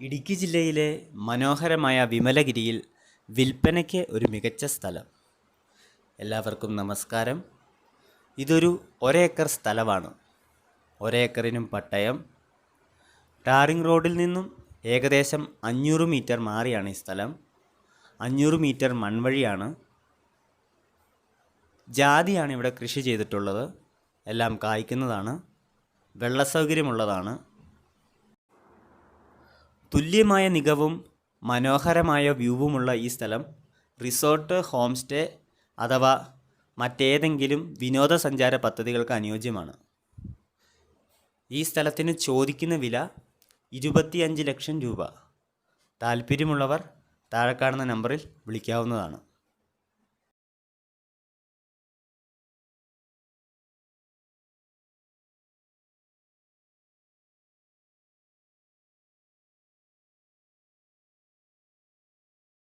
ഇടുക്കി ജില്ലയിലെ മനോഹരമായ വിമലഗിരിയിൽ വിൽപ്പനയ്ക്ക് ഒരു മികച്ച സ്ഥലം. എല്ലാവർക്കും നമസ്കാരം. ഇതൊരു ഒരേക്കർ സ്ഥലമാണ്. ഒരേക്കറിനും പട്ടയം. ടാറിംഗ് റോഡിൽ നിന്നും ഏകദേശം അഞ്ഞൂറ് മീറ്റർ മാറിയാണ് ഈ സ്ഥലം. അഞ്ഞൂറ് മീറ്റർ മൺവഴിയാണ്. ജാതിയാണ് ഇവിടെ കൃഷി ചെയ്തിട്ടുള്ളത്. എല്ലാം കായ്ക്കുന്നതാണ്. വെള്ള സൗകര്യമുള്ളതാണ് തുല്യമായ നികവും മനോഹരമായ വ്യൂവുമുള്ള ഈ സ്ഥലം റിസോർട്ട് ഹോം സ്റ്റേ അഥവാ മറ്റേതെങ്കിലും വിനോദസഞ്ചാര പദ്ധതികൾക്ക് അനുയോജ്യമാണ്. ഈ സ്ഥലത്തിന് ചോദിക്കുന്ന വില ഇരുപത്തിയഞ്ച് ലക്ഷം രൂപ. താല്പര്യമുള്ളവർ താഴെ കാണുന്ന നമ്പറിൽ വിളിക്കാവുന്നതാണ്.